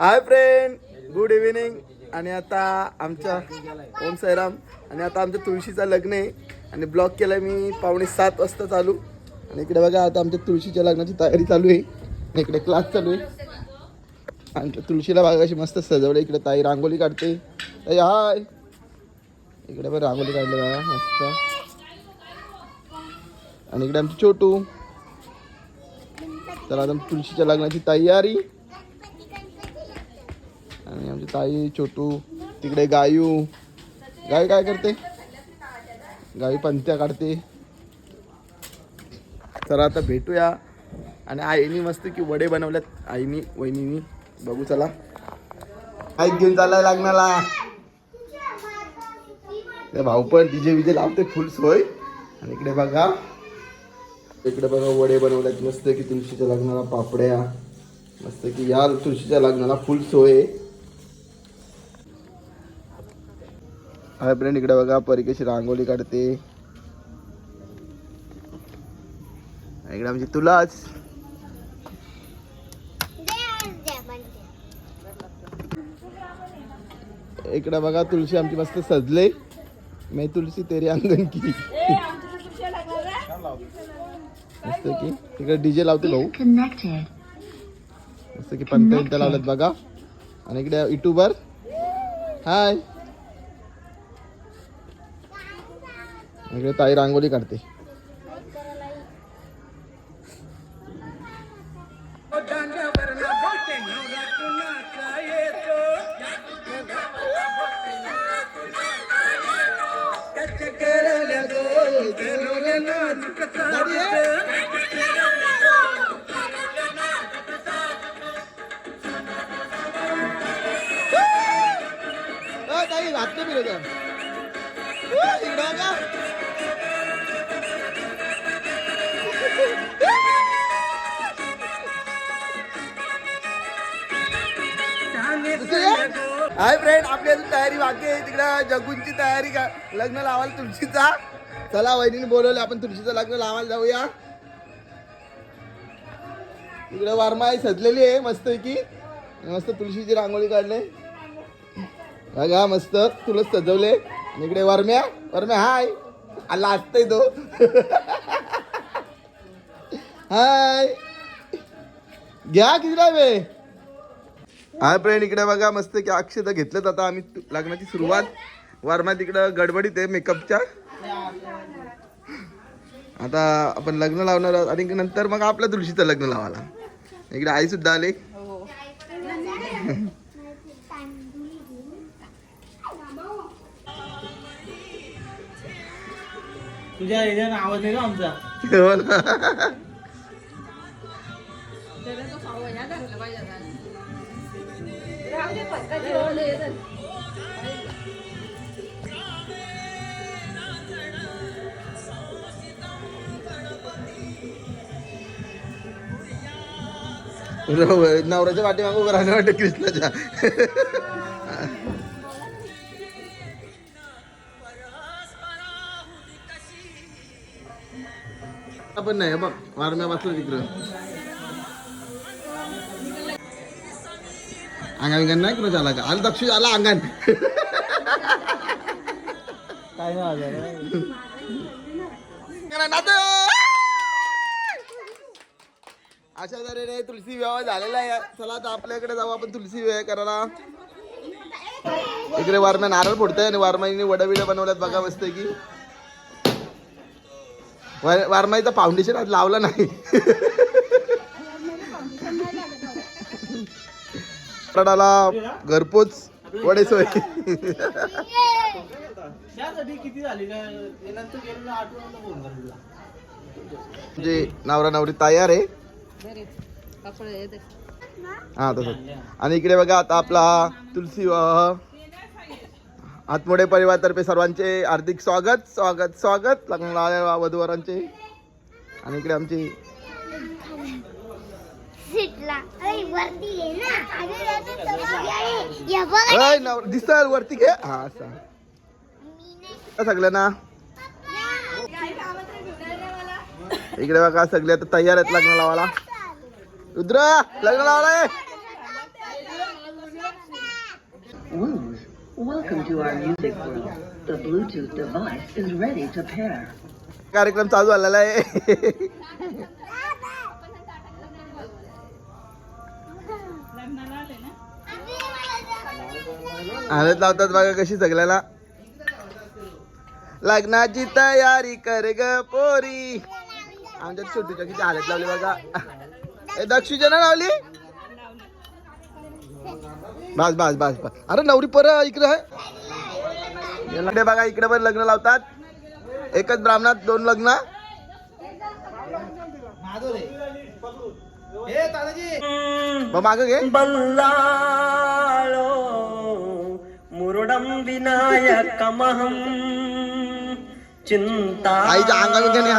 Hi friend good evening आणि आता आमच्या ओम साईराम. आणि आता आमच्या तुळशीचं लग्न आहे. आणि ब्लॉग केलं मी पावणे सात वाजता चालू. आणि इकडे बघा आता आमच्या तुळशीच्या लग्नाची तयारी चालू आहे. आणि इकडे क्लास चालू आहे. आणि तुळशीला बघा अशी मस्त सजवलं. इकडे ताई रांगोळी काढते. ताई हाय इकडे पण रांगोळी काढली बघा मस्त. आणि इकडे आमची छोटू. तर आता तुळशीच्या लग्नाची तयारी. आणि आमची ताई छोटू तिकडे गायू. गाय काय करते? गाई पंत्या काढते. तर आता भेटूया. आणि आईनी मस्त की वडे बनवल्यात आईनी वहिनीनी. बघू चला. आई घेऊन चालाय लागणारा ते भाऊ पण डीजे विजे लावते फुल सोय. आणि इकडे बघा. इकडे बघा वडे बनवल्यात. मस्त की तुळशीच्या लग्नाला पापड्या. मस्त की या तुळशीच्या लग्नाला फुल सोय. हाय फ्रेंड इकडे बघा परी कशी रांगोळी काढते. इकडे आमची तुलाच. इकडे बघा तुळशी आमची मस्त सजले. मी तुळशी तेरी अंगण की. मस्त की. तिकडे डीजे लावते भाऊ. मस्त की पंत लावलेत बघा. आणि इकडे युट्यूबर हाय. इकडे ताई रांगोळी काढते. बाकी आहे तिकडं जगूंची तयारी का? लग्न लावायला तुळशीचा? चला वहिनीने बोलवलं आपण तुळशीचं लग्न लावायला जाऊया. इकडे वारमाई सजलेली आहे मस्त की मस्त तुळशीची रांगोळी काढले. बघा मस्त. तुला सजवले. इकडे वरम्या. वरम्या हाय. आला असतंय तो. हाय. घ्या किती वे हाय फ्रेंड इकडे बघा मस्त की अक्षता घेतलेत आता आम्ही लग्नाची सुरुवात. वर्मा तिकडं गडबडीत आहे मेकअपच्या आता आपण लग्न लावणार आहोत. आणि नंतर मग आपल्या तुळशीचं लग्न लावायला. इकडे आई सुद्धा आले. तुझ्या याच्यानं आवाज नाही का आमचा? हो. नवऱ्याच्या पाठीमागं उभं राहिलं वाटतं कृष्णाच्या. आपण नाही बघ वारम्या बसलो तिकडं. अंगा नाही कुणा आला का आलं दक्षिण आला अंगण काय अशा तऱ्हेने तुलसी विवाह झालेला आहे. चला आता आपल्याकडे जाऊ आपण तुलसी विवाह करायला. इकडे वारम्या नारळ फोडताय आणि वारमाईने वडा बिडा बनवल्यात बघा मस्त की वार- वारमाईचा फाउंडेशन आज लावला नाही. कराडाला घरपोच वडे सोय म्हणजे नवरा नवरी तयार आहे. हा तसं. आणि इकडे बघा आता आपला तुलसी आत्मोडे परिवारतर्फे सर्वांचे हार्दिक स्वागत स्वागत स्वागत. आलेल्या वधूवरांचे. आणि इकडे आमची सीटला. वरती ना. अरे वरती घे. हा असा. सगळ्यांना. इकडे बघा सगळे आता तयार आहेत लग्न लावायला. रुद्र लग्न लावायला ये. Woos, welcome to our music world. The Bluetooth device is ready to pair. कार्यक्रम चालू झालेला आहे. हळद लावतात बघा कशी सगळ्याला लग्नाची तयारी कर ग पोरी. आमच्या छोटूच्या किती हळद लावली बघा. ए दक्षिणा लावली? बस बस बस बस. अरे नवरी पर इकडे इकडे बघा इकडे पण लग्न लावतात. एकच ब्राह्मणात दोन लग्न. मग माग घे. बल्लाळो. मुरुडं विनायकमहं चिन्ता आईच्या अंगावर घेणे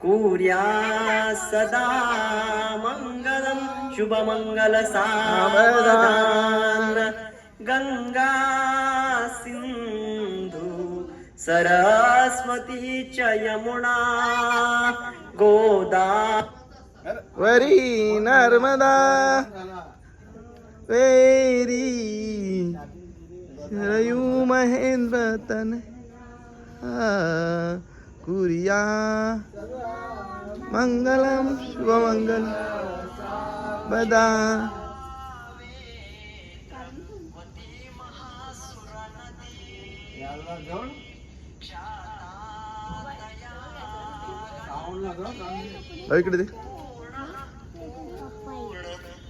कुर्या सदा मङ्गलं शुभमङ्गल सावधान गंगा सिन्धु सरस्वती च यमुना गोदा वरी नर्मदा वेरी रयू महेंद्र तन कुरिया मंगलम शुभमंगल बदा अहो, इकडे दे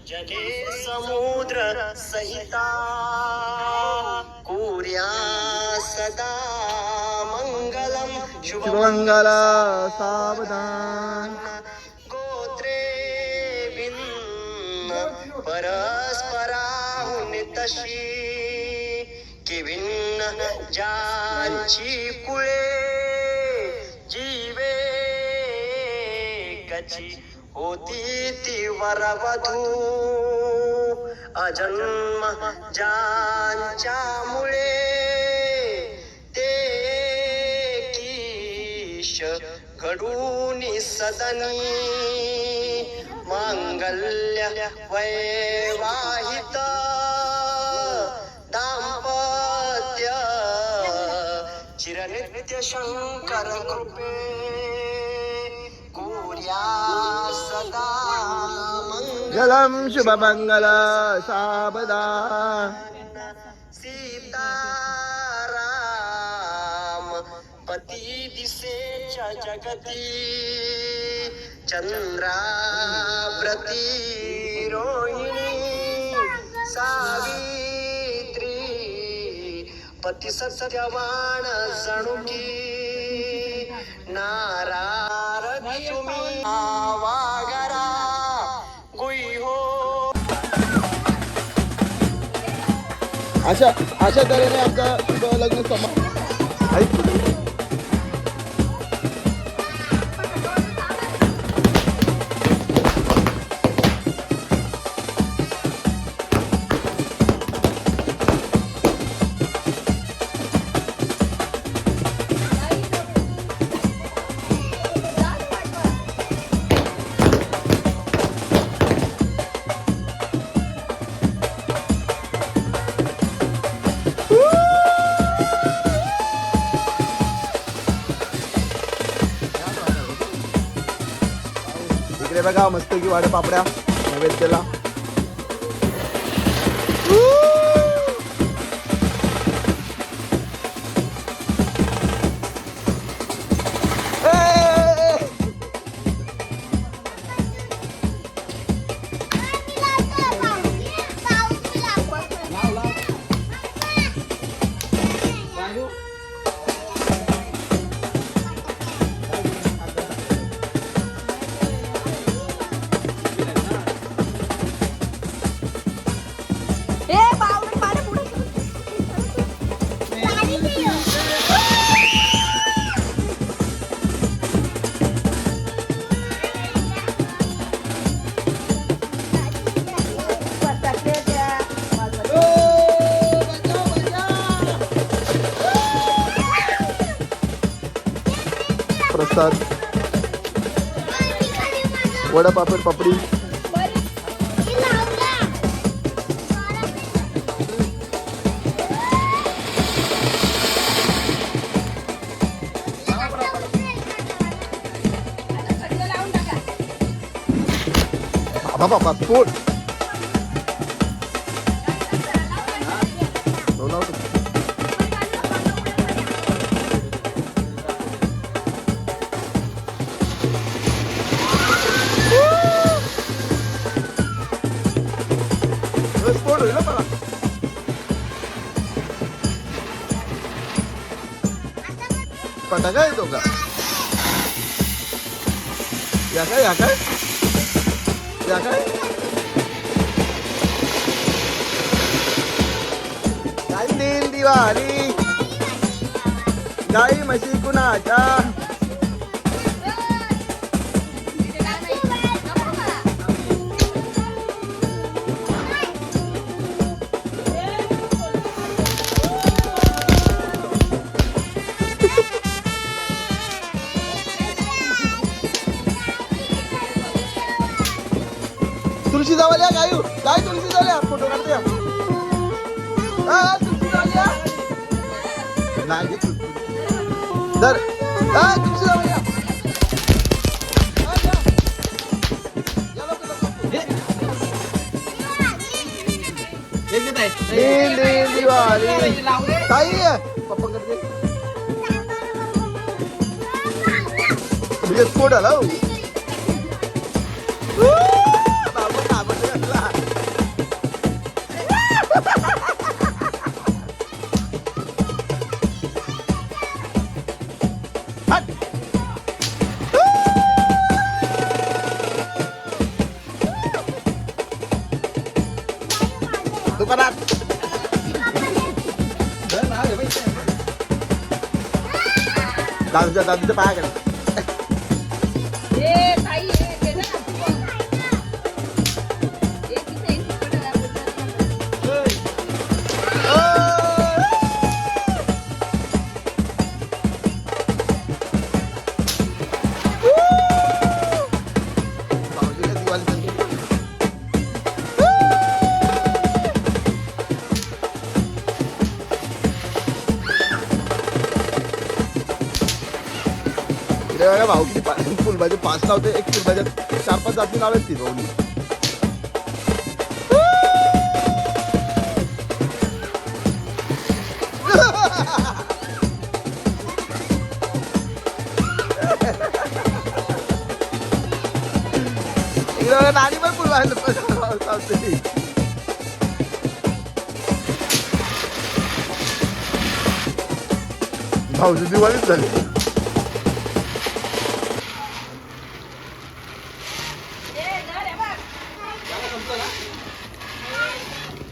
जले समुद्र सहिता। कुर्या सदा मङ्गलं शुभमंगल सावधान गोत्रे भिन्न परस्पराहुनितशी कि भिन्न ज्यांची कुळे जीवे कची होती ती वरवधू. अजन्म ज्यांच्यामुळे ते कीश घडून सदनी. मांगल्य वैवाहित दाम्पत्य चिरनित्य शंकर कृपे. गलम शुभमंगल सावधान सीताराम पती दिसेच्या जगती। चंद्राव्रती रोहिणी सावित्री पती सत्यवान जणुकी नारार तुम्ही गुई हो. अशा अशा तऱ्हेने आमचं लग्न समा बघा मस्त की वाडे पापड्या नैवेद्याला. प्रसाद. वडा पापड पापडी. बाबा बाबा तोड हे स्फोट होईल मला. फटाका येतो का या काय या काय या काय दिवाळी गाई म्हशी कुणाच्या हा, या. या लवकर, लवकर. हे घेत आहे. दिन दिन दिवाळी लाव रे. काही पप्पा करते म्हणजे स्फोट आला தவிச்சு தவிச்சு பார்க்கணும் भाऊ किती पा- फुलभाजी पाच लावते एक फुलभाज्या चार पाच जाती लावत ती भाऊनी इकडे बघा नानी पण फुलभाजी लावते भाऊची दिवाळीच झाली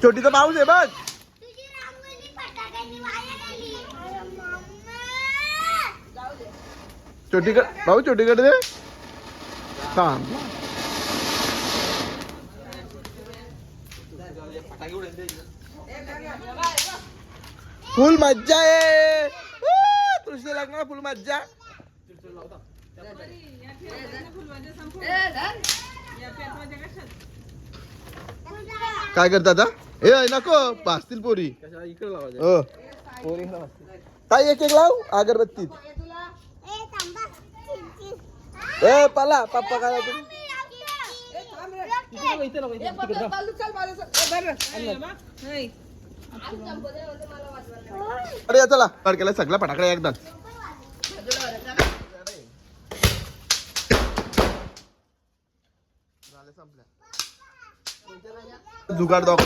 छोटीचा पाऊस आहे बघ तुझी रांगोळी फटाक्याची वाया गेली. अरे मम्मा छोटीकडे भाऊ छोटीकडे दे. थांब. फुल मज्जा आहे. तुळशी लग्नाला फुल मज्जा. काय करता आता ए नको. भासतील पोरी. इकडे लावायचं? हो. पोरी. ताई एक एक लाव अगरबत्तीत. ए पला पप्पा काय. अरे चला. केला सगळा फटाकडे संपलं. जुगाड दो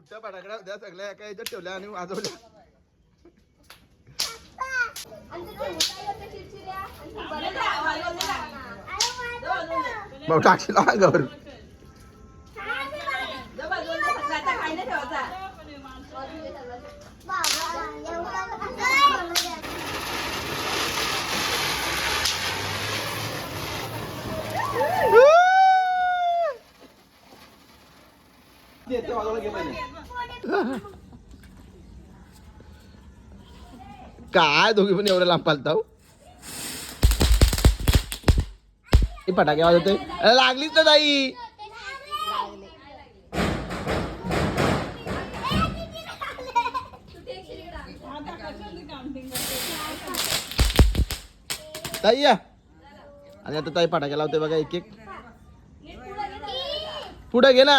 सुट्ट्या फटाकड्या त्या सगळ्या एका याच्यात ठेवल्या आणि वाजवल्या. भाऊ टाकशील अंगावर बाबा, काय दोघी पण एवढं लांब पालताव? फटाके वाजवते अरे लागलीच ना ताई. ताई या. आणि आता ताई फटाके लावते बघा एक एक. पुढे गेला